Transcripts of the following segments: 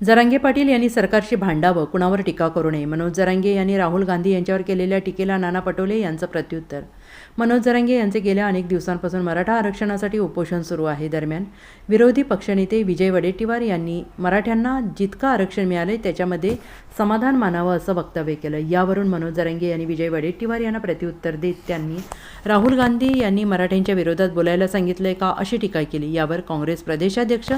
जरांगे पाटील यांनी सरकारशी भांडावं कुणावर टीका करू नये. मनोज जरांगे यांनी राहुल गांधी यांच्यावर केलेल्या टीकेला नाना पटोले यांचं प्रत्युत्तर मनोज जरांगे यांचे गेल्या अनेक दिवसांपासून मराठा आरक्षणासाठी उपोषण सुरू आहे. दरम्यान विरोधी पक्षनेते विजय वडेट्टीवार यांनी मराठ्यांना जितकं आरक्षण मिळाले त्याच्यामध्ये समाधान मानावं असं वक्तव्य केलं. यावरून मनोज जरांगे यांनी विजय वडेट्टीवार यांना प्रत्युत्तर देत त्यांनी राहुल गांधी यांनी मराठ्यांच्या विरोधात बोलायला सांगितलंय का अशी टीका केली. यावर काँग्रेस प्रदेशाध्यक्ष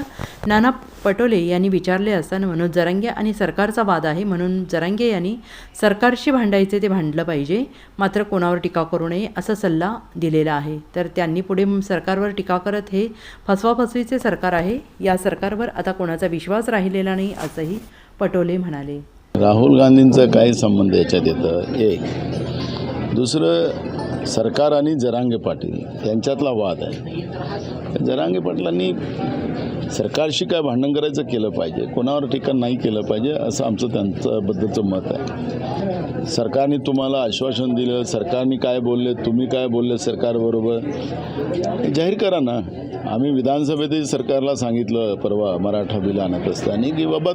नाना पटोले यांनी विचारले असताना मनोज जरांगे आणि सरकारचा वाद आहे म्हणून जरांगे यांनी सरकारशी भांडायचे ते भांडलं पाहिजे. मात्र कोणावर टीका करू नये असा सल्ला दिलेला आहे. तर त्यांनी पुढे सरकारवर टीका करत हे फसवाफसवीचे सरकार आहे. या सरकारवर आता कोणाचा विश्वास राहिलेला नाही असंही पटोले म्हणाले. राहुल गांधींचा काय संबंध याच्यात येतं. एक. दुसरं सरकार आणि जरांगे पाटील यांच्यातला वाद आहे. जरांगे पाटलांनी सरकारशी काय भांडण करायचं केलं पाहिजे कोणावर टीका नाही केलं पाहिजे असं आमचं त्यांच्याबद्दलचं मत आहे. सरकारने तुम्हाला आश्वासन दिलं सरकारने काय बोलले तुम्ही काय बोलले सरकारबरोबर जाहीर करा ना. आम्ही विधानसभेतही सरकारला सांगितलं परवा मराठा बिल आणत असताना की बाबा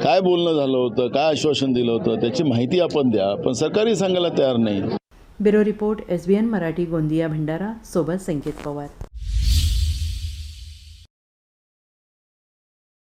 काय बोलणं झालं होतं काय आश्वासन दिलं होतं त्याची माहिती आपण द्या पण सरकारही सांगायला तयार नाही. Bureau report S B N Marathi Gondia Bhandara सोबत संकेत पवार.